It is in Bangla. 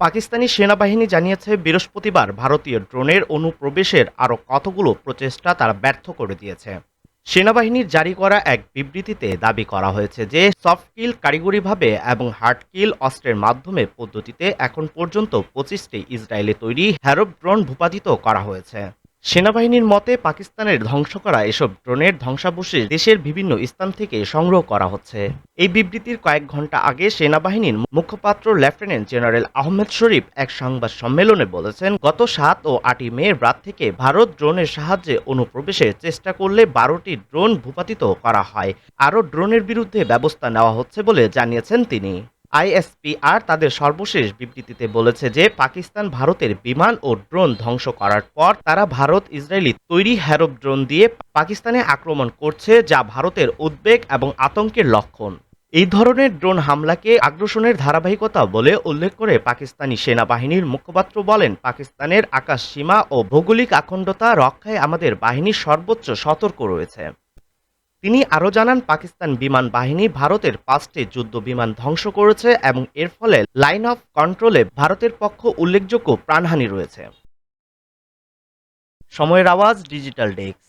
পাকিস্তানি সেনাবাহিনী জানিয়েছে, বৃহস্পতিবার ভারতীয় ড্রোনের অনুপ্রবেশের আরও কতগুলো প্রচেষ্টা তারা ব্যর্থ করে দিয়েছে। সেনাবাহিনীর জারি করা এক বিবৃতিতে দাবি করা হয়েছে যে সফটকিল কারিগরিভাবে এবং হার্ড কিল অস্ত্রের মাধ্যমে পদ্ধতিতে এখন পর্যন্ত পঁচিশটি ইসরায়েলে তৈরি হ্যারোপ ড্রোন ভূপাতিত করা হয়েছে। সেনাবাহিনীর মতে পাকিস্তানের ধ্বংস করা এসব ড্রোনের ধ্বংসাবশেষ দেশের বিভিন্ন স্থান থেকে সংগ্রহ করা হচ্ছে। এই বিবৃতির কয়েক ঘণ্টা আগে সেনাবাহিনীর মুখপাত্র লেফটেন্যান্ট জেনারেল আহমেদ শরীফ এক সংবাদ সম্মেলনে বলেছেন, গত সাত ও আটই মে রাত থেকে ভারত ড্রোনের সাহায্যে অনুপ্রবেশের চেষ্টা করলে বারোটি ড্রোন ভূপাতিত করা হয়। আরও ড্রোনের বিরুদ্ধে ব্যবস্থা নেওয়া হচ্ছে বলে জানিয়েছেন তিনি। আইএসপিআর তাদের সর্বশেষ বিবৃতিতে বলেছে যে, পাকিস্তান ভারতের বিমান ও ড্রোন ধ্বংস করার পর তারা ভারত, ইসরায়েলি তৈরি হ্যারব ড্রোন দিয়ে পাকিস্তানে আক্রমণ করছে, যা ভারতের উদ্বেগ এবং আতঙ্কের লক্ষণ। এই ধরনের ড্রোন হামলাকে আগ্রাসনের ধারাবাহিকতা বলে উল্লেখ করে পাকিস্তানি সেনাবাহিনীর মুখপাত্র বলেন, পাকিস্তানের আকাশ সীমা ও ভৌগোলিক আখণ্ডতা রক্ষায় আমাদের বাহিনী সর্বোচ্চ সতর্ক রয়েছে। তিনি আরও জানান, পাকিস্তান বিমান বাহিনী ভারতের পাঁচটি যুদ্ধ বিমান ধ্বংস করেছে এবং এর ফলে লাইন অফ কন্ট্রোলে ভারতের পক্ষ উল্লেখযোগ্য প্রাণহানি রয়েছে। সময়ের আওয়াজ, ডিজিটাল ডেস্ক।